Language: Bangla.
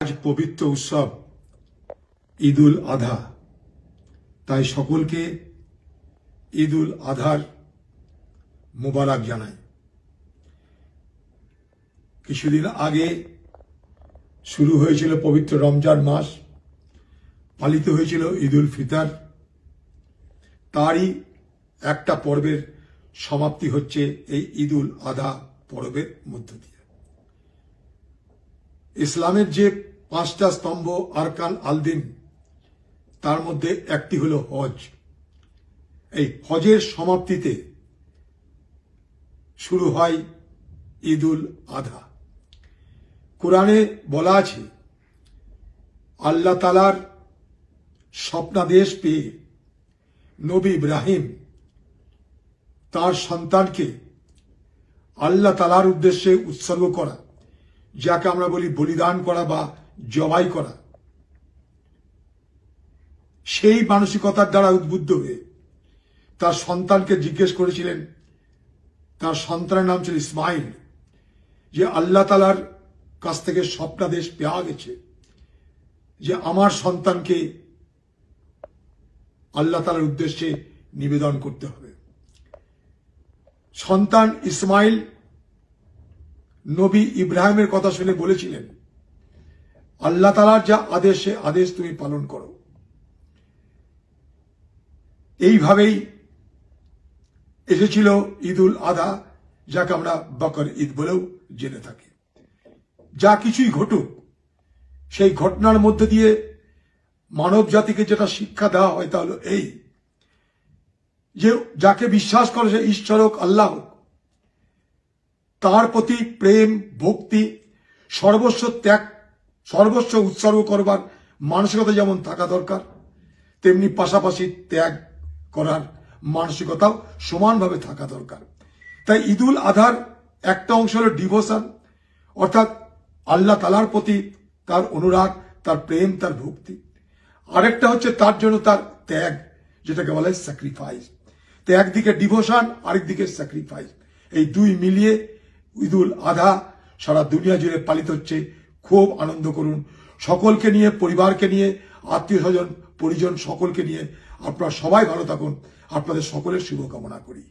আজ পবিত্র উৎসব ঈদুল আধা। তাই সকলকে ঈদুল আধার মোবারক জানাই। কিছুদিন আগে শুরু হয়েছিল পবিত্র রমজান মাস, পালিত হয়েছিল ঈদুল ফিতর। তারই একটা পর্বের সমাপ্তি হচ্ছে এই ঈদুল আধা পর্বের মধ্য দিয়ে। ইসলামের যে পাঁচটা স্তম্ভ, আরকান, আলদিন, তার মধ্যে একটি হল হজ। এই হজের সমাপ্তিতে শুরু হয় ঈদুল আধা। কোরআনে বলা আছে, আল্লাহ তালার স্বপ্নাদেশ পেয়ে নবী ইব্রাহিম তার সন্তানকে আল্লাহ তালার উদ্দেশ্যে উৎসর্গ করা। যাকে আমরা বলি বলিদান করা বা জবাই করা। সেই মানসিকতার দ্বারা উদ্বুদ্ধ হয়ে তার সন্তানকে জিজ্ঞেস করেছিলেন, তার সন্তানের নাম ছিল ইসমাইল, যে আল্লাহ তালার কাছ থেকে স্বপ্নাদেশ পাওয়া গেছে, যে আমার সন্তানকে আল্লাহ তালার উদ্দেশ্যে নিবেদন করতে হবে। সন্তান ইসমাইল নবী ইব্রাহিমের কথা শুনে বলেছিলেন, আল্লাহ তালার যা আদেশে আদেশ তুমি পালন করো। এইভাবেই এসেছিল ঈদুল আধা, যাকে আমরা বকর ঈদ বলেও জেনে থাকি। যা কিছুই ঘটুক, সেই ঘটনার মধ্যে দিয়ে মানব জাতিকে যেটা শিক্ষা দেওয়া হয় তা হলো এই, যে যাকে বিশ্বাস করে সে ঈশ্বর হোক আল্লাহ হোক তার প্রতি প্রেম, ভক্তি, সর্বস্ব ত্যাগ, সর্বস্ব উৎসর্গ করবার মানসিকতা যেমন থাকা দরকার, তেমনি পাশাপাশি ত্যাগ করার মানসিকতাও সমানভাবে থাকা দরকার। তাই ঈদুল আধার একটা অংশ হল ডিভোশন, অর্থাৎ আল্লাহ তালার প্রতি তার অনুরাগ, তার প্রেম, তার ভক্তি। আরেকটা হচ্ছে তার জন্য তার ত্যাগ, যেটাকে বলা হয় স্যাক্রিফাইস তো একদিকে ডিভোশন আরেকদিকে স্যাক্রিফাইস এই দুই মিলিয়ে ঈদুল আধা সারা দুনিয়া জুড়ে পালিত হচ্ছে। খুব আনন্দ করুন। সকলকে নিয়ে, পরিবারকে নিয়ে, আত্মীয় স্বজন, পরিজন সকলকে নিয়ে আপনারা সবাই ভালো থাকুন। আপনাদের সকলের শুভকামনা করি।